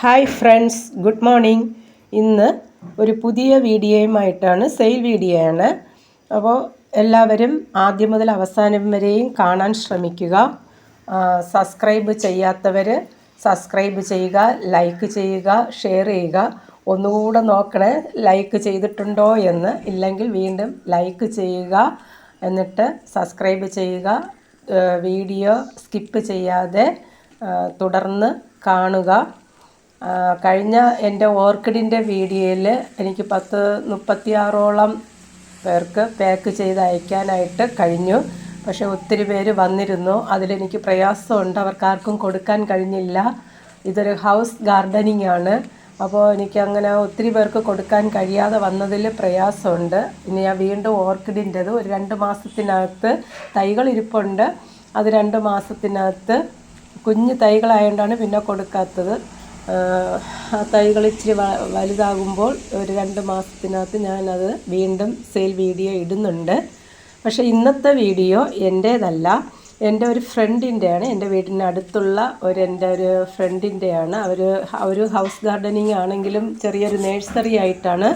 Hi friends good morning. ഇന്ന് ഒരു പുതിയ വീഡിയോയുമായിട്ടാണ് സെയിൽ വീഡിയോ ആണ് അപ്പോൾ എല്ലാവരും ആദ്യം മുതൽ അവസാനം വരെയും കാണാൻ ശ്രമിക്കുക. സബ്സ്ക്രൈബ് ചെയ്യാത്തവർ സബ്സ്ക്രൈബ് ചെയ്യുക ലൈക്ക് ചെയ്യുക ഷെയർ ചെയ്യുക. ഒന്നുകൂടെ നോക്കണേ ലൈക്ക് ചെയ്തിട്ടുണ്ടോ എന്ന്. ഇല്ലെങ്കിൽ വീണ്ടും ലൈക്ക് ചെയ്യുക എന്നിട്ട് സബ്സ്ക്രൈബ് ചെയ്യുക. വീഡിയോ സ്കിപ്പ് ചെയ്യാതെ തുടർന്ന് കാണുക. കഴിഞ്ഞ എന്റെ ഓർക്കിഡിന്റെ വീഡിയോയിൽ എനിക്ക് പത്ത് മുപ്പത്തിയാറോളം പേർക്ക് പാക്ക് ചെയ്ത് അയക്കാനായിട്ട് കഴിഞ്ഞു. പക്ഷേ ഒത്തിരി പേര് വന്നിരുന്നു. അതിലെനിക്ക് പ്രയാസമുണ്ട്. അവർക്കാർക്കും കൊടുക്കാൻ കഴിഞ്ഞില്ല. ഇതൊരു ഹൗസ് ഗാർഡനിങ് ആണ്. അപ്പോൾ എനിക്ക് അങ്ങനെ ഒത്തിരി പേർക്ക് കൊടുക്കാൻ കഴിയാതെ വന്നതിൽ പ്രയാസമുണ്ട്. ഇനി ഞാൻ വീണ്ടും ഓർക്കിഡിന്റെത് ഒരു രണ്ട് മാസത്തിനകത്ത് തൈകൾ ഇരിപ്പുണ്ട്. അത് രണ്ട് മാസത്തിനകത്ത് കുഞ്ഞ് തൈകളായതുകൊണ്ടാണ് പിന്നെ കൊടുക്കാത്തത്. തൈകൾ ഇച്ചിരി വലുതാകുമ്പോൾ ഒരു രണ്ട് മാസത്തിനകത്ത് ഞാനത് വീണ്ടും സെയിൽ വീഡിയോ ഇടുന്നുണ്ട്. പക്ഷേ ഇന്നത്തെ വീഡിയോ എന്റേതല്ല. എന്റെ ഒരു ഫ്രണ്ടിന്റെയാണ്. എന്റെ വീടിന്റെ അടുത്തുള്ള ഒരു എന്റെ ഒരു ഫ്രണ്ടിന്റെയാണ്. അവർ ഒരു ഹൗസ് ഗാർഡനിങ് ആണെങ്കിലും ചെറിയൊരു നേഴ്സറി ആയിട്ടാണ്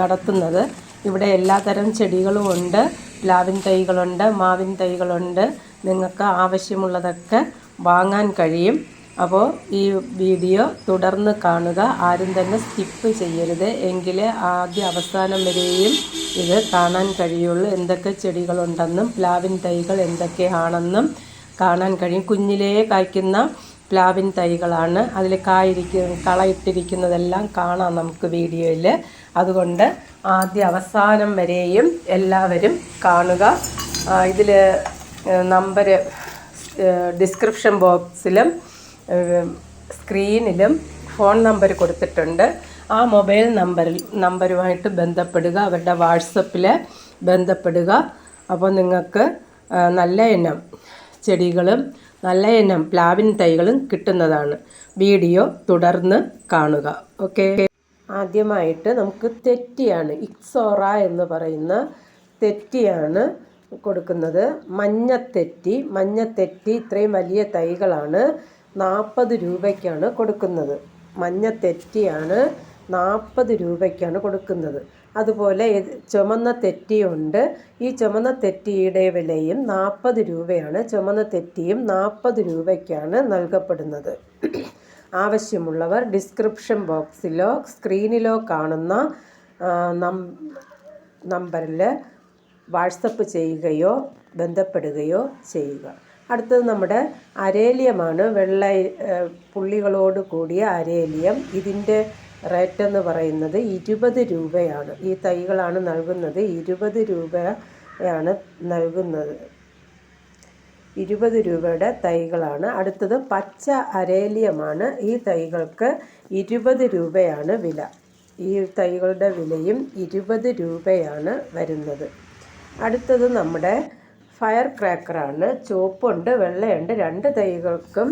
നടത്തുന്നത്. ഇവിടെ എല്ലാതരം ചെടികളും ഉണ്ട്. പ്ലാവിൻ തൈകളുണ്ട് മാവിൻ തൈകളുണ്ട്. നിങ്ങൾക്ക് ആവശ്യമുള്ളതൊക്കെ വാങ്ങാൻ കഴിയും. അപ്പോൾ ഈ വീഡിയോ തുടർന്ന് കാണുക. ആരും തന്നെ സ്കിപ്പ് ചെയ്യരുത്. എങ്കിലേ ആദ്യ അവസാനം വരെയും ഇത് കാണാൻ കഴിയുള്ളൂ. എന്തൊക്കെ ചെടികളുണ്ടെന്നും പ്ലാവിൻ തൈകൾ എന്തൊക്കെയാണെന്നും കാണാൻ കഴിയും. കുഞ്ഞിലേ കായ്ക്കുന്ന പ്ലാവിൻ തൈകളാണ്. അതിൽ കായിരിക്കുന്ന കളയിട്ടിരിക്കുന്നതെല്ലാം കാണാം നമുക്ക് വീഡിയോയിൽ അതുകൊണ്ട് ആദ്യ അവസാനം വരെയും എല്ലാവരും കാണുക. ഇതിൽ നമ്പർ ഡിസ്ക്രിപ്ഷൻ ബോക്സിലും സ്ക്രീനിലും ഫോൺ നമ്പർ കൊടുത്തിട്ടുണ്ട്. ആ മൊബൈൽ നമ്പറിൽ നമ്പറുമായിട്ട് ബന്ധപ്പെടുക അവരുടെ വാട്സപ്പിൽ ബന്ധപ്പെടുക. അപ്പോൾ നിങ്ങൾക്ക് നല്ല ഇനം ചെടികളും നല്ല ഇനം പ്ലാവിൻ തൈകളും കിട്ടുന്നതാണ്. വീഡിയോ തുടർന്ന് കാണുക. ഓക്കെ? ആദ്യമായിട്ട് നമുക്ക് തെറ്റിയാണ് ഇക്സോറ എന്ന് പറയുന്ന തെറ്റിയാണ് കൊടുക്കുന്നത്. മഞ്ഞത്തെറ്റി മഞ്ഞത്തെറ്റി ഇത്രയും വലിയ തൈകളാണ് നാൽപ്പത് രൂപയ്ക്കാണ് കൊടുക്കുന്നത്. മഞ്ഞ തെറ്റിയാണ് നാൽപ്പത് രൂപയ്ക്കാണ് കൊടുക്കുന്നത്. അതുപോലെ ചുമന്ന തെറ്റിയുണ്ട്. ഈ ചുമന്ന തെറ്റിയുടെ വിലയും നാൽപ്പത് രൂപയാണ്. ചുമന്ന തെറ്റിയും നാൽപ്പത് രൂപയ്ക്കാണ് നൽകപ്പെടുന്നത്. ആവശ്യമുള്ളവർ ഡിസ്ക്രിപ്ഷൻ ബോക്സിലോ സ്ക്രീനിലോ കാണുന്ന നമ്പറിൽ വാട്സപ്പ് ചെയ്യുകയോ ബന്ധപ്പെടുകയോ ചെയ്യുക. അടുത്തത് നമ്മുടെ അരേലിയമാണ്. വെള്ള പുള്ളികളോട് കൂടിയ അരേലിയം. ഇതിന്റെ റേറ്റ് എന്ന് പറയുന്നത് ഇരുപത് രൂപയാണ്. ഈ തൈകളാണ് നൽകുന്നത്. ഇരുപത് രൂപയാണ് നൽകുന്നത്. ഇരുപത് രൂപയുടെ തൈകളാണ്. അടുത്തത് പച്ച അരേലിയമാണ്. ഈ തൈകൾക്ക് ഇരുപത് രൂപയാണ് വില. ഈ തൈകളുടെ വിലയും ഇരുപത് രൂപയാണ് വരുന്നത്. അടുത്തത് നമ്മുടെ ഫയർ ക്രാക്കറാണ്. ചുവപ്പുണ്ട് വെള്ളയുണ്ട്. രണ്ട് തൈകൾക്കും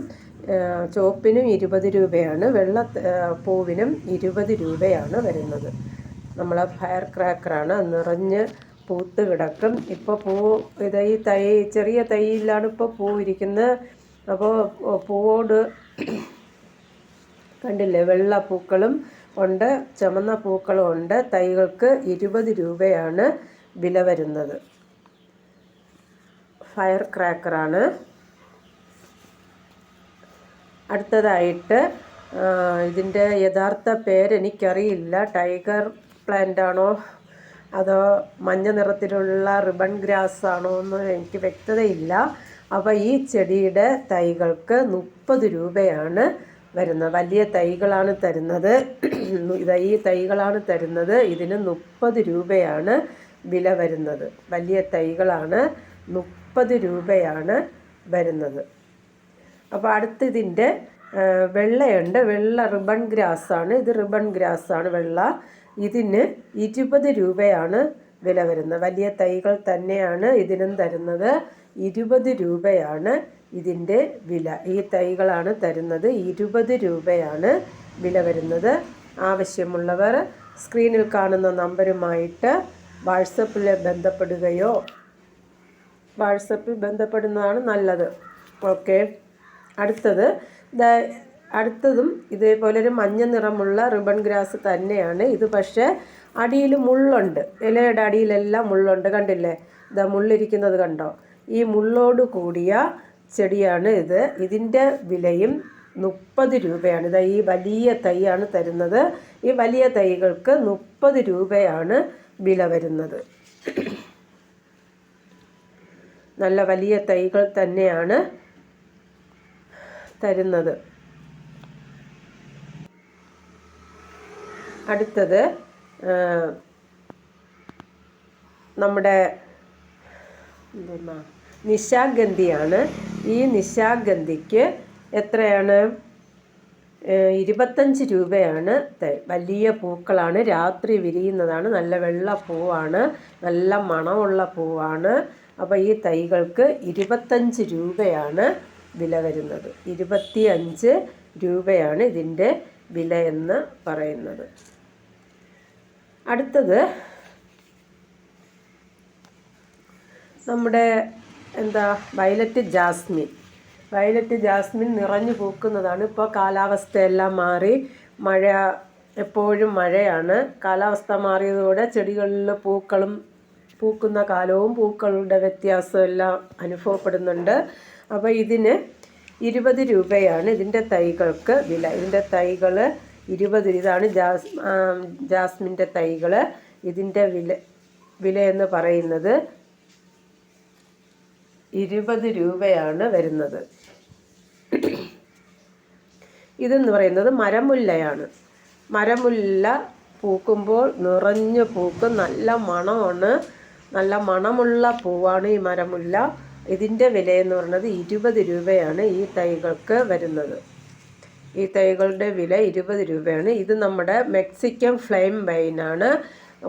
ചുവപ്പിനും ഇരുപത് രൂപയാണ്. വെള്ള പൂവിനും ഇരുപത് രൂപയാണ് വരുന്നത്. നമ്മൾ ഫയർ ക്രാക്കറാണ്. നിറഞ്ഞ് പൂത്ത് കിടക്കും. ഇപ്പോൾ പൂ ഇത് ഈ തൈ ചെറിയ തൈയിലാണ് ഇപ്പോൾ പൂ ഇരിക്കുന്നത്. അപ്പോൾ പൂവോട് കണ്ടില്ലേ? വെള്ള പൂക്കളും ഉണ്ട് ചുമന്ന പൂക്കളും ഉണ്ട്. തൈകൾക്ക് ഇരുപത് രൂപയാണ് വില വരുന്നത്. ഫയർ ക്രാക്കറാണ്. അടുത്തതായിട്ട് ഇതിന്റെ യഥാർത്ഥ പേരെനിക്കറിയില്ല. ടൈഗർ പ്ലാന്റ് ആണോ അതോ മഞ്ഞ നിറത്തിലുള്ള റിബൺ ഗ്രാസ് ആണോ എന്ന് എനിക്ക് വ്യക്തതയില്ല. അപ്പോൾ ഈ ചെടിയുടെ തൈകൾക്ക് മുപ്പത് രൂപയാണ് വരുന്നത്. വലിയ തൈകളാണ് തരുന്നത്. ഈ തൈകളാണ് തരുന്നത്. ഇതിന് മുപ്പത് രൂപയാണ് വില വരുന്നത്. വലിയ തൈകളാണ് മുപ്പത് രൂപയാണ് വരുന്നത്. അപ്പോൾ അടുത്തതിന്റെ വെള്ളയുണ്ട്. വെള്ള റിബൺ ഗ്രാസാണ്. ഇത് റിബൺ ഗ്രാസാണ് വെള്ള. ഇതിന് ഇരുപത് രൂപയാണ് വില വരുന്നത്. വലിയ തൈകൾ തന്നെയാണ് ഇതിനും തരുന്നത്. ഇരുപത് രൂപയാണ് ഇതിന്റെ വില. ഈ തൈകളാണ് തരുന്നത്. ഇരുപത് രൂപയാണ് വില വരുന്നത്. ആവശ്യമുള്ളവർ സ്ക്രീനിൽ കാണുന്ന നമ്പരുമായിട്ട് വാട്സപ്പിൽ ബന്ധപ്പെടുകയോ വാട്സപ്പിൽ ബന്ധപ്പെടുന്നതാണ് നല്ലത്. ഓക്കെ. അടുത്തത്. അടുത്തതും ഇതേപോലെ ഒരു മഞ്ഞ നിറമുള്ള റിബൺ ഗ്രാസ് തന്നെയാണ്. ഇത് പക്ഷേ അടിയിൽ മുള്ളുണ്ട്. ഇലയുടെ അടിയിലെല്ലാം മുള്ളുണ്ട്. കണ്ടില്ലേ? ഇതാ മുള്ളിരിക്കുന്നത് കണ്ടോ? ഈ മുള്ളോട് കൂടിയ ചെടിയാണ് ഇത്. ഇതിന്റെ വിലയും മുപ്പത് രൂപയാണ്. ഇതാ ഈ വലിയ തൈയാണ് തരുന്നത്. ഈ വലിയ തൈകൾക്ക് മുപ്പത് രൂപയാണ് വില വരുന്നത്. നല്ല വലിയ തൈകൾ തന്നെയാണ് തരുന്നത്. അടുത്തത് നമ്മുടെ നിശാഗന്ധിയാണ്. ഈ നിശാഗന്ധിക്ക് എത്രയാണ്? ഇരുപത്തഞ്ച് രൂപയാണ് വലിയ പൂക്കളാണ്. രാത്രി വിരിയുന്നതാണ്. നല്ല വെള്ള പൂവാണ്. നല്ല മണമുള്ള പൂവാണ്. അപ്പോൾ ഈ തൈകൾക്ക് ഇരുപത്തഞ്ച് രൂപയാണ് വില വരുന്നത്. ഇരുപത്തി അഞ്ച് രൂപയാണ് ഇതിന്റെ വില എന്ന് പറയുന്നത്. അടുത്തത് നമ്മുടെ എന്താ വയലറ്റ് ജാസ്മിൻ. വയലറ്റ് ജാസ്മിൻ നിറഞ്ഞു പൂക്കുന്നതാണ്. ഇപ്പോൾ കാലാവസ്ഥയെല്ലാം മാറി. മഴ എപ്പോഴും മഴയാണ്. കാലാവസ്ഥ മാറിയതോടെ ചെടികളിലെ പൂക്കളും പൂക്കുന്ന കാലവും പൂക്കളുടെ വ്യത്യാസവും എല്ലാം അനുഭവപ്പെടുന്നുണ്ട്. അപ്പോൾ ഇതിന് ഇരുപത് രൂപയാണ് ഇതിന്റെ തൈകൾക്ക് വില. ഇതിന്റെ തൈകൾ ഇരുപത് ഇതാണ് ജാസ് ജാസ്മിന്റെ തൈകൾ ഇതിന്റെ വില വില എന്ന് പറയുന്നത് ഇരുപത് രൂപയാണ് വരുന്നത്. ഇതെന്ന് പറയുന്നത് മരമുല്ലയാണ്. മരമുല്ല പൂക്കുമ്പോൾ നിറഞ്ഞു പൂക്കും നല്ല മണമാണ്. നല്ല മണമുള്ള പൂവാണ് ഈ മരമുല്ല. ഇതിന്റെ വിലയെന്ന് പറയുന്നത് ഇരുപത് രൂപയാണ് ഈ തൈകൾക്ക് വരുന്നത്. ഈ തൈകളുടെ വില ഇരുപത് രൂപയാണ്. ഇത് നമ്മുടെ മെക്സിക്കൻ ഫ്ലെയിം വൈനാണ്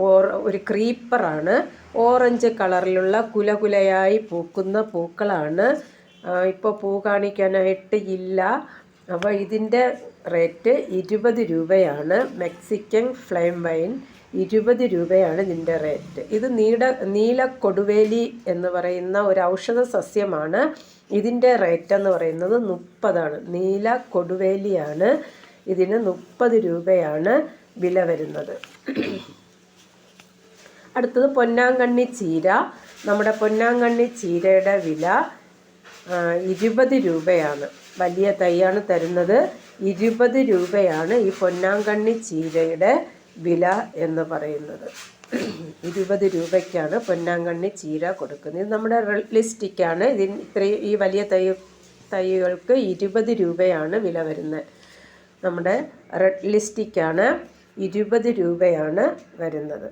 ഓർ ഒരു ക്രീപ്പറാണ് ഓറഞ്ച് കളറിലുള്ള കുലകുലയായി പൂക്കുന്ന പൂക്കളാണ്. ഇപ്പോൾ പൂ കാണിക്കാനായിട്ട് ഇല്ല. അപ്പോൾ ഇതിന്റെ റേറ്റ് ഇരുപത് രൂപയാണ് മെക്സിക്കൻ ഫ്ലെയിം വൈൻ. ഇരുപത് രൂപയാണ് ഇതിന്റെ റേറ്റ് ഇത് നീട നീല കൊടുവേലി എന്ന് പറയുന്ന ഒരു ഔഷധ സസ്യമാണ്. ഇതിന്റെ റേറ്റ് എന്ന് പറയുന്നത് മുപ്പതാണ്. നീല കൊടുവേലിയാണ്. ഇതിന് മുപ്പത് രൂപയാണ് വില വരുന്നത്. അടുത്തത് പൊന്നാങ്കണ്ണി ചീര. നമ്മുടെ പൊന്നാങ്കണ്ണി ചീരയുടെ വില ഇരുപത് രൂപയാണ്. വലിയ തൈയാണ് തരുന്നത്. ഇരുപത് രൂപയാണ് ഈ പൊന്നാങ്കണ്ണി ചീരയുടെ വില എന്ന് പറയുന്നത്. ഇരുപത് രൂപയ്ക്കാണ് പൊന്നാങ്കണ്ണി ചീര കൊടുക്കുന്നത്. ഇത് നമ്മുടെ ലിസ്റ്റിക്കാണ്. ഇതിന് ഇത്രയും ഈ വലിയ തൈ തൈകൾക്ക് ഇരുപത് രൂപയാണ് വില വരുന്നത്. നമ്മുടെ റെഡ് ലിസ്റ്റിക്കാണ് ഇരുപത് രൂപയാണ് വരുന്നത്.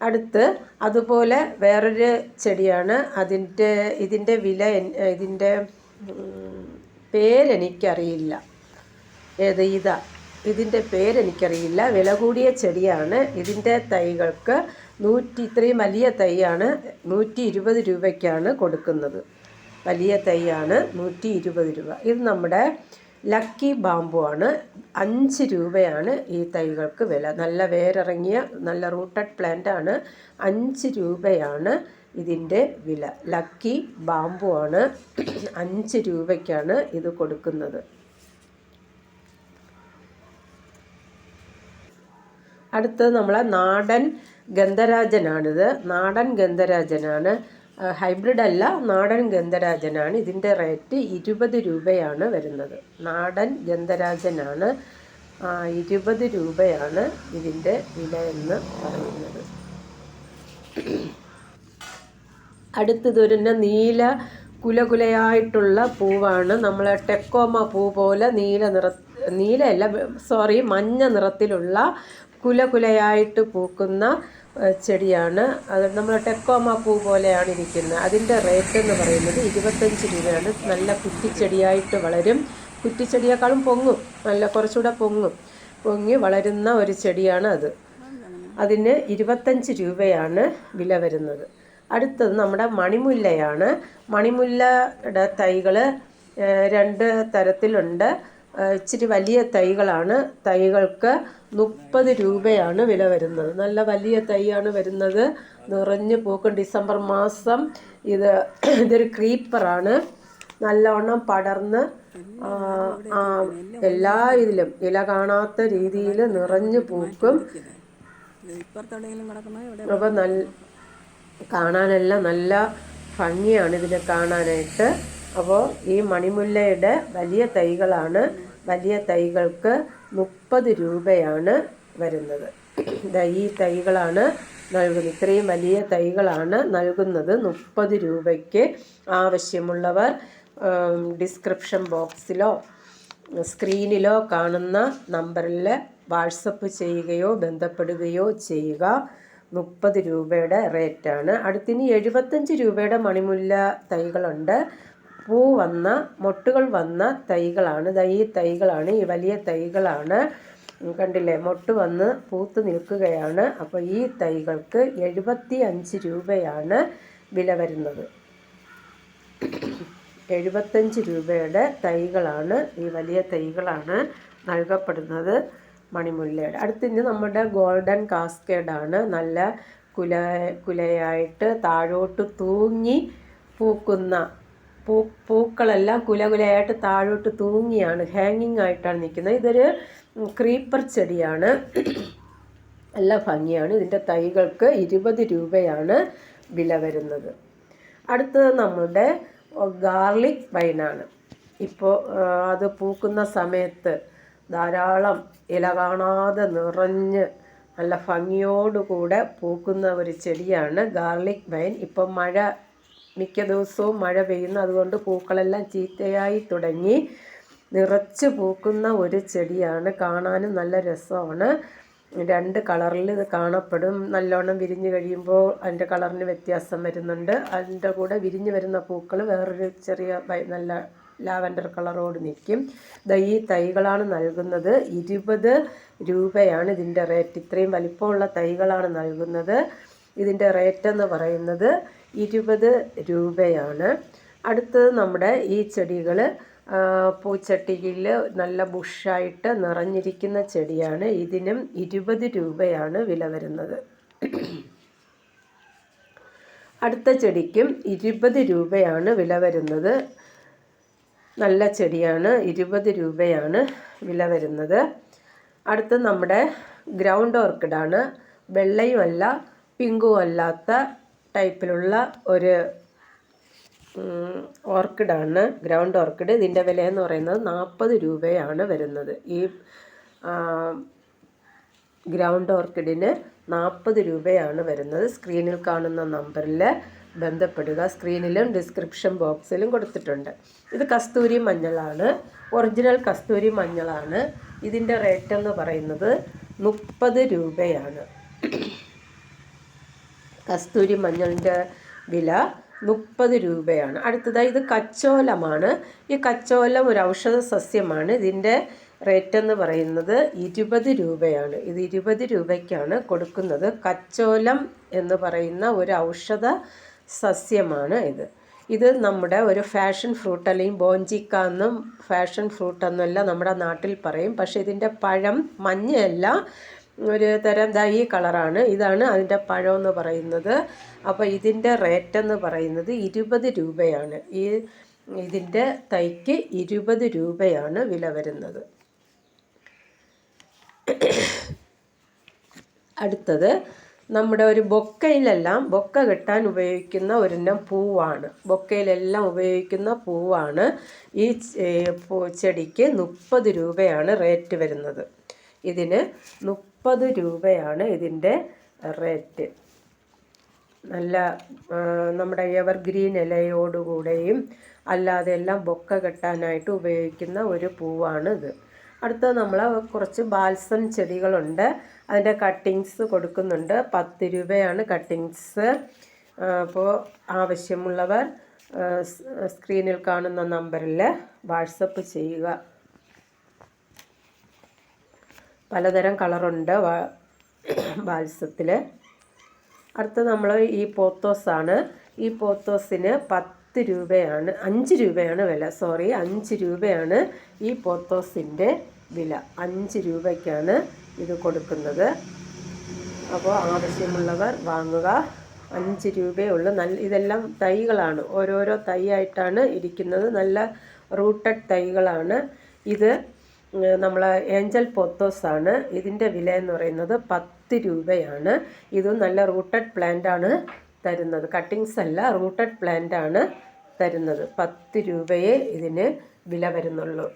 അടുത്ത് അതുപോലെ വേറൊരു ചെടിയാണ്. അതിന്റെ ഇതിന്റെ വില ഇതിന്റെ പേരെനിക്കറിയില്ല. ഏത് ഇതാ. ഇതിന്റെ പേരെനിക്കറിയില്ല. വില കൂടിയ ചെടിയാണ്. ഇതിന്റെ തൈകൾക്ക് നൂറ്റി ഇത്രയും വലിയ തൈയാണ് നൂറ്റി ഇരുപത് രൂപയ്ക്കാണ് കൊടുക്കുന്നത്. വലിയ തൈയാണ് നൂറ്റി ഇരുപത് രൂപ. ഇത് നമ്മുടെ ലക്കി ബാമ്പു ആണ്. അഞ്ച് രൂപയാണ് ഈ തൈകൾക്ക് വില. നല്ല വേരിറങ്ങിയ നല്ല റൂട്ടഡ് പ്ലാന്റ് ആണ്. അഞ്ച് രൂപയാണ് ഇതിന്റെ വില. ലക്കി ബാമ്പു ആണ് അഞ്ച് രൂപയ്ക്കാണ് ഇത് കൊടുക്കുന്നത്. അടുത്തത് നമ്മളെ നാടൻ ഗന്ധരാജനാണിത്. നാടൻ ഗന്ധരാജനാണ്. ഹൈബ്രിഡ് അല്ല നാടൻ ഗന്ധരാജനാണ്. ഇതിന്റെ റേറ്റ് ഇരുപത് രൂപയാണ് വരുന്നത്. നാടൻ ഗന്ധരാജനാണ്. ഇരുപത് രൂപയാണ് ഇതിന്റെ വില എന്ന് പറയുന്നത്. അടുത്തതൊരു നീല കുലകുലയായിട്ടുള്ള പൂവാണ്. നമ്മൾ ടെക്കോമ പൂ പോലെ നീല നിറ നീലയല്ല സോറി മഞ്ഞ നിറത്തിലുള്ള കുലകുലയായിട്ട് പൂക്കുന്ന ചെടിയാണ്. അത് നമ്മൾ ടെക്കോമ പൂ പോലെയാണ് ഇരിക്കുന്നത്. അതിന്റെ റേറ്റ് എന്ന് പറയുന്നത് ഇരുപത്തഞ്ച് രൂപയാണ്. നല്ല കുറ്റിച്ചെടിയായിട്ട് വളരും. കുറ്റിച്ചെടിയേക്കാളും പൊങ്ങും. നല്ല കുറച്ചുകൂടെ പൊങ്ങും. പൊങ്ങി വളരുന്ന ഒരു ചെടിയാണ് അത്. അതിന് ഇരുപത്തഞ്ച് രൂപയാണ് വില വരുന്നത്. അടുത്തത് നമ്മുടെ മണിമുല്ലയാണ്. മണിമുല്ലയുടെ തൈകൾ രണ്ട് തരത്തിലുണ്ട്. ഇച്ചിരി വലിയ തൈകളാണ്. തൈകൾക്ക് മുപ്പത് രൂപയാണ് വില വരുന്നത്. നല്ല വലിയ തൈയാണ് വരുന്നത്. നിറഞ്ഞു പൂക്കും. ഡിസംബർ മാസം ഇത് ഇതൊരു ക്രീപ്പറാണ്. നല്ലവണ്ണം പടർന്ന് എല്ലാ ഇതിലും ഇല കാണാത്ത രീതിയിൽ നിറഞ്ഞു പൂക്കും. അപ്പോൾ നല്ല കാണാനെല്ലാം നല്ല ഭംഗിയാണ് ഇതിനെ കാണാനായിട്ട്. അപ്പോൾ ഈ മണിമുല്ലയുടെ വലിയ തൈകളാണ്. വലിയ തൈകൾക്ക് മുപ്പത് രൂപയാണ് വരുന്നത്. ഈ തൈകളാണ് നൽകുന്നത്. ഇത്രയും വലിയ തൈകളാണ് നൽകുന്നത്. മുപ്പത് രൂപയ്ക്ക് ആവശ്യമുള്ളവർ ഡിസ്ക്രിപ്ഷൻ ബോക്സിലോ സ്ക്രീനിലോ കാണുന്ന നമ്പറിൽ വാട്സപ്പ് ചെയ്യുകയോ ബന്ധപ്പെടുകയോ ചെയ്യുക. മുപ്പത് രൂപയുടെ റേറ്റാണ്. അടുത്തിനി എഴുപത്തഞ്ച് രൂപയുടെ മണിമുല്ല തൈകളുണ്ട്. പൂ വന്ന മൊട്ടുകൾ വന്ന തൈകളാണ്. ദാ ഈ തൈകളാണ് ഈ വലിയ തൈകളാണ്. കണ്ടില്ലേ? മൊട്ട് വന്ന് പൂത്ത് നിൽക്കുകയാണ്. അപ്പോൾ ഈ തൈകൾക്ക് എഴുപത്തി അഞ്ച് രൂപയാണ് വില വരുന്നത്. എഴുപത്തഞ്ച് രൂപയുടെ തൈകളാണ് ഈ വലിയ തൈകളാണ് നൽകപ്പെടുന്നത് മണിമുല്ലയുടെ. അടുത്തിന്ന് നമ്മുടെ ഗോൾഡൻ കാസ്കേഡാണ്. നല്ല കുല കുലയായിട്ട് താഴോട്ട് തൂങ്ങി പൂക്കുന്ന പൂ പൂക്കളെല്ലാം കുലകുലയായിട്ട് താഴോട്ട് തൂങ്ങിയാണ്. ഹാങ്ങിങ് ആയിട്ടാണ് നിൽക്കുന്നത്. ഇതൊരു ക്രീപ്പർ ചെടിയാണ്. നല്ല ഭംഗിയാണ്. ഇതിന്റെ തൈകൾക്ക് ഇരുപത് രൂപയാണ് വില വരുന്നത്. അടുത്തത് നമ്മളുടെ ഗാർലിക് വൈനാണ് ഇപ്പോൾ അത് പൂക്കുന്ന സമയത്ത് ധാരാളം ഇല കാണാതെ നിറഞ്ഞ് നല്ല ഭംഗിയോടുകൂടെ പൂക്കുന്ന ഒരു ചെടിയാണ് ഗാർലിക് വൈൻ ഇപ്പം മഴ മിക്ക ദിവസവും മഴ പെയ്യുന്നു. അതുകൊണ്ട് പൂക്കളെല്ലാം ചീത്തയായി തുടങ്ങി. നിറച്ച് പൂക്കുന്ന ഒരു ചെടിയാണ്. കാണാനും നല്ല രസമാണ്. രണ്ട് കളറിൽ ഇത് കാണപ്പെടും. നല്ലോണം വിരിഞ്ഞ് കഴിയുമ്പോൾ അതിന്റെ കളറിന് വ്യത്യാസം വരുന്നുണ്ട്. അതിന്റെ കൂടെ വിരിഞ്ഞ് വരുന്ന പൂക്കൾ വേറൊരു ചെറിയ നല്ല ലാവൻഡർ കളറോട് നിൽക്കും. ഈ തൈകളാണ് നൽകുന്നത്. ഇരുപത് രൂപയാണ് ഇതിന്റെ റേറ്റ്. ഇത്രയും വലിപ്പമുള്ള തൈകളാണ് നൽകുന്നത്. ഇതിന്റെ റേറ്റ് എന്ന് പറയുന്നത് ഇരുപത് രൂപയാണ്. അടുത്തത് നമ്മുടെ ഈ ചെടികൾ പൂച്ചട്ടിയിൽ നല്ല ബുഷായിട്ട് നിറഞ്ഞിരിക്കുന്ന ചെടിയാണ്. ഇതിനും ഇരുപത് രൂപയാണ് വില വരുന്നത്. അടുത്ത ചെടിക്കും ഇരുപത് രൂപയാണ് വില വരുന്നത്. നല്ല ചെടിയാണ് ഇരുപത് രൂപയാണ് വില വരുന്നത്. അടുത്ത് നമ്മുടെ ഗ്രൗണ്ട് ഓർക്കിഡാണ് വെള്ളയുമല്ല പിങ്കും അല്ലാത്ത ടൈപ്പിലുള്ള ഒരു ഓർക്കിഡാണ് ഗ്രൗണ്ട് ഓർക്കിഡ്. ഇതിന്റെ വില എന്ന് പറയുന്നത് നാൽപ്പത് രൂപയാണ് വരുന്നത്. ഈ ഗ്രൗണ്ട് ഓർക്കിഡിന് നാൽപ്പത് രൂപയാണ് വരുന്നത്. സ്ക്രീനിൽ കാണുന്ന നമ്പറിൽ ബന്ധപ്പെടുക. സ്ക്രീനിലും ഡിസ്ക്രിപ്ഷൻ ബോക്സിലും കൊടുത്തിട്ടുണ്ട്. ഇത് കസ്തൂരി മഞ്ഞളാണ്. ഒറിജിനൽ കസ്തൂരി മഞ്ഞളാണ്. ഇതിന്റെ റേറ്റ് എന്ന് പറയുന്നത് മുപ്പത് രൂപയാണ്. കസ്തൂരി മഞ്ഞളിന്റെ വില മുപ്പത് രൂപയാണ്. അടുത്തതായി ഇത് കച്ചോലമാണ്. ഈ കച്ചോലം ഒരു ഔഷധ സസ്യമാണ്. ഇതിന്റെ റേറ്റ് എന്ന് പറയുന്നത് ഇരുപത് രൂപയാണ്. ഇത് ഇരുപത് രൂപയ്ക്കാണ് കൊടുക്കുന്നത്. കച്ചോലം എന്ന് പറയുന്ന ഒരു ഔഷധ സസ്യമാണ് ഇത്. ഇത് നമ്മുടെ ഒരു ഫാഷൻ ഫ്രൂട്ട് അല്ലെങ്കിൽ ബോഞ്ചിക്ക എന്നും ഫാഷൻ ഫ്രൂട്ട് എന്നല്ല നമ്മുടെ നാട്ടിൽ പറയും. പക്ഷേ ഇതിന്റെ പഴം മഞ്ഞയല്ല. ഒരു തരം ദാ ഈ കളറാണ്. ഇതാണ് അതിന്റെ പഴം എന്ന് പറയുന്നത്. അപ്പോൾ ഇതിന്റെ റേറ്റ് എന്ന് പറയുന്നത് ഇരുപത് രൂപയാണ്. ഈ ഇതിന്റെ തൈക്ക് ഇരുപത് രൂപയാണ് വില വരുന്നത്. അടുത്തത് നമ്മുടെ ഒരു ബൊക്കയിലെല്ലാം ബൊക്ക കെട്ടാൻ ഉപയോഗിക്കുന്ന ഒരെണ്ണം പൂവാണ്. ബൊക്കയിലെല്ലാം ഉപയോഗിക്കുന്ന പൂവാണ്. ഈ ചെടിക്ക് മുപ്പത് രൂപയാണ് റേറ്റ് വരുന്നത്. ഇതിന് മുപ്പത് രൂപയാണ് ഇതിന്റെ റേറ്റ്. നല്ല നമ്മുടെ എവർഗ്രീൻ ഇലയോടുകൂടെയും അല്ലാതെ എല്ലാം ബൊക്ക കെട്ടാനായിട്ട് ഉപയോഗിക്കുന്ന ഒരു പൂവാണ് ഇത്. അടുത്ത നമ്മൾ കുറച്ച് ബാൽസം ചെടികളുണ്ട്. അതിന്റെ കട്ടിങ്സ് കൊടുക്കുന്നുണ്ട്. പത്ത് രൂപയാണ് കട്ടിങ്സ് അപ്പോൾ ആവശ്യമുള്ളവർ സ്ക്രീനിൽ കാണുന്ന നമ്പറിൽ വാട്സപ്പ് ചെയ്യുക. പലതരം കളറുണ്ട് ബാൽസത്തിൽ അടുത്ത നമ്മൾ ഈ പോത്തോസാണ്. ഈ പോത്തോസിന് പത്ത് രൂപയാണ് അഞ്ച് രൂപയാണ് വില. സോറി അഞ്ച് രൂപയാണ് ഈ പോത്തോസിന്റെ വില. അഞ്ച് രൂപയ്ക്കാണ് ഇത് കൊടുക്കുന്നത്. അപ്പോൾ ആവശ്യമുള്ളവർ വാങ്ങുക. അഞ്ച് രൂപയുള്ള നല്ല ഇതെല്ലാം തൈകളാണ്. ഓരോരോ തൈയായിട്ടാണ് ഇരിക്കുന്നത്. നല്ല റൂട്ടഡ് തൈകളാണ്. ഇത് നമ്മൾ ഏഞ്ചൽ പൊത്തോസ് ആണ് ഇതിന്റെ വില എന്ന് പറയുന്നത് പത്ത് രൂപയാണ്. ഇത് നല്ല റൂട്ടഡ് പ്ലാന്റ് ആണ് തരുന്നത്. കട്ടിങ്സ് അല്ല റൂട്ടഡ് പ്ലാന്റ് ആണ് തരുന്നത്. പത്ത് രൂപയെ ഇതിന് വില വരുന്നുള്ളൂ.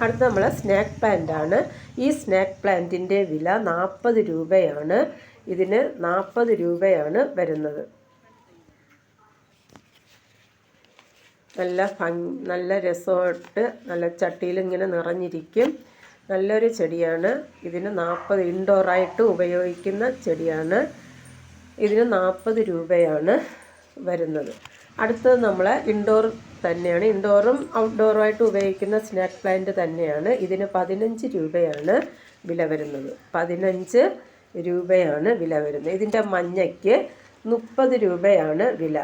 അടുത്ത നമ്മൾ സ്നാക്ക് പ്ലാന്റ് ആണ്. ഈ സ്നാക്ക് പ്ലാന്റിന്റെ വില നാൽപ്പത് രൂപയാണ്. ഇതിന് നാൽപ്പത് രൂപയാണ് വരുന്നത്. നല്ല ഭംഗി നല്ല രസമായിട്ട് നല്ല ചട്ടിയിൽ ഇങ്ങനെ നിറഞ്ഞിരിക്കും. നല്ലൊരു ചെടിയാണ്. ഇതിന് നാൽപ്പത് ഇൻഡോറായിട്ട് ഉപയോഗിക്കുന്ന ചെടിയാണ്. ഇതിന് നാൽപ്പത് രൂപയാണ് വരുന്നത്. അടുത്തത് നമ്മൾ ഇൻഡോർ തന്നെയാണ്. ഇൻഡോറും ഔട്ട്ഡോറുമായിട്ട് ഉപയോഗിക്കുന്ന സ്നാക്ക് പ്ലാന്റ് തന്നെയാണ്. ഇതിന് പതിനഞ്ച് രൂപയാണ് വില വരുന്നത്. പതിനഞ്ച് രൂപയാണ് വില വരുന്നത്. ഇതിന്റെ മഞ്ഞയ്ക്ക് മുപ്പത് രൂപയാണ് വില.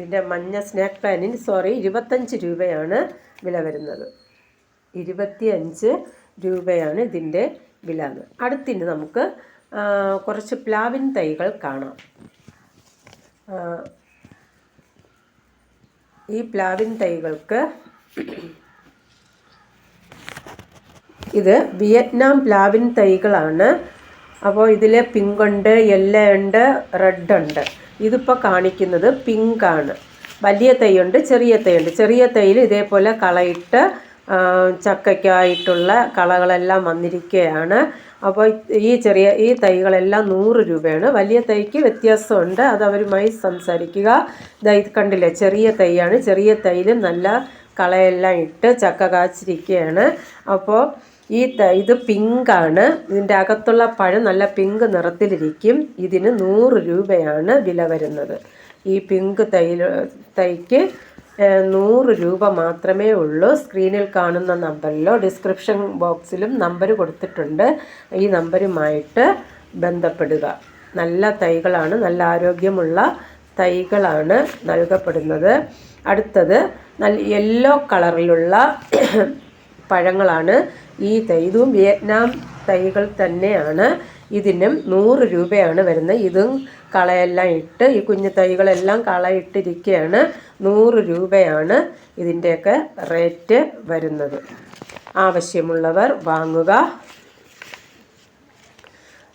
ഇതിന്റെ മഞ്ഞ സ്നാക്ക് പാനിന് സോറി ഇരുപത്തഞ്ച് രൂപയാണ് വില വരുന്നത്. ഇരുപത്തിയഞ്ച് രൂപയാണ് ഇതിന്റെ വില. അടുത്തിന് നമുക്ക് കുറച്ച് പ്ലാവിൻ തൈകൾ കാണാം. ഈ പ്ലാവിൻ തൈകൾക്ക് ഇത് വിയറ്റ്നാം പ്ലാവിൻ തൈകളാണ് അപ്പോൾ ഇതിൽ പിങ്ക് ഉണ്ട് യെല്ലോ ഉണ്ട് റെഡ് ഉണ്ട്. ഇതിപ്പോൾ കാണിക്കുന്നത് പിങ്ക് ആണ്. വലിയ തൈയുണ്ട് ചെറിയ തൈയുണ്ട്. ചെറിയ തൈയിൽ ഇതേപോലെ കളയിട്ട് ചക്കയ്ക്കായിട്ടുള്ള കളകളെല്ലാം വന്നിരിക്കുകയാണ്. അപ്പോൾ ഈ ചെറിയ ഈ തൈകളെല്ലാം നൂറ് രൂപയാണ്. വലിയ തൈക്ക് വ്യത്യാസമുണ്ട്. അത് അവരുമായി സംസാരിക്കുക. ഇത് കണ്ടില്ലേ? ചെറിയ തൈയാണ്. ചെറിയ തൈയിൽ നല്ല കളയെല്ലാം ഇട്ട് ചക്ക കാച്ചിരിക്കുകയാണ്. അപ്പോൾ ഈ ഇത് പിങ്കാണ്. ഇതിന്റെ അകത്തുള്ള പഴം നല്ല പിങ്ക് നിറത്തിലിരിക്കും. ഇതിന് നൂറ് രൂപയാണ് വില വരുന്നത്. ഈ പിങ്ക് തൈ തൈക്ക് നൂറ് രൂപ മാത്രമേ ഉള്ളൂ. സ്ക്രീനിൽ കാണുന്ന നമ്പറിലോ ഡിസ്ക്രിപ്ഷൻ ബോക്സിലും നമ്പർ കൊടുത്തിട്ടുണ്ട്. ഈ നമ്പരുമായിട്ട് ബന്ധപ്പെടുക. നല്ല തൈകളാണ് നല്ല ആരോഗ്യമുള്ള തൈകളാണ് നൽകപ്പെടുന്നത്. അടുത്തത് നല്ല യെല്ലോ കളറിലുള്ള പഴങ്ങളാണ്. ഈ തൈ ഇതും വിയറ്റ്നാം തൈകൾ തന്നെയാണ്. ഇതിനും നൂറ് രൂപയാണ് വരുന്നത്. ഇതും കളയെല്ലാം ഇട്ട് ഈ കുഞ്ഞു തൈകളെല്ലാം കളയിട്ടിരിക്കുകയാണ് നൂറ് രൂപയാണ് ഇതിന്റെയൊക്കെ റേറ്റ് വരുന്നത്. ആവശ്യമുള്ളവർ വാങ്ങുക.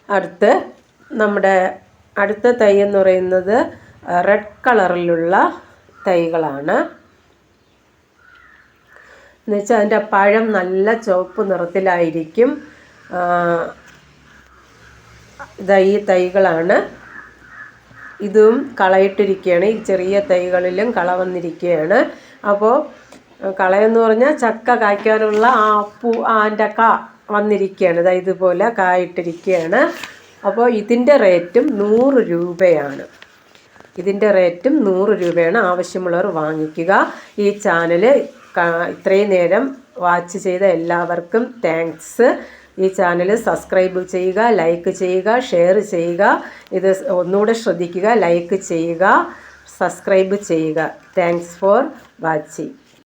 അടുത്ത് നമ്മുടെ അടുത്ത തൈ എന്ന് പറയുന്നത് റെഡ് കളറിലുള്ള തൈകളാണ്. എന്നുവെച്ചാൽ അതിന്റെ പഴം നല്ല ചുവപ്പ് നിറത്തിലായിരിക്കും. ഇതാ ഈ തൈകളാണ്. ഇതും കളയിട്ടിരിക്കുകയാണ്. ഈ ചെറിയ തൈകളിലും കള വന്നിരിക്കുകയാണ്. അപ്പോൾ കളയെന്ന് പറഞ്ഞാൽ ചക്ക കായ്ക്കാനുള്ള ആ പൂ അതിന്റെ കാ വന്നിരിക്കുകയാണ്. ഇതാ ഇതുപോലെ കായിട്ടിരിക്കുകയാണ്. അപ്പോൾ ഇതിന്റെ റേറ്റും നൂറ് രൂപയാണ്. ഇതിന്റെ റേറ്റും നൂറ് രൂപയാണ് ആവശ്യമുള്ളവർ വാങ്ങിക്കുക. ഈ ചാനൽ ഇത്രയും നേരം വാച്ച് ചെയ്ത എല്ലാവർക്കും താങ്ക്സ് ഈ ചാനൽ സബ്സ്ക്രൈബ് ചെയ്യുക ലൈക്ക് ചെയ്യുക ഷെയർ ചെയ്യുക. ഇത് ഒന്നുകൂടെ ശ്രദ്ധിക്കുക ലൈക്ക് ചെയ്യുക സബ്സ്ക്രൈബ് ചെയ്യുക. Thanks for watching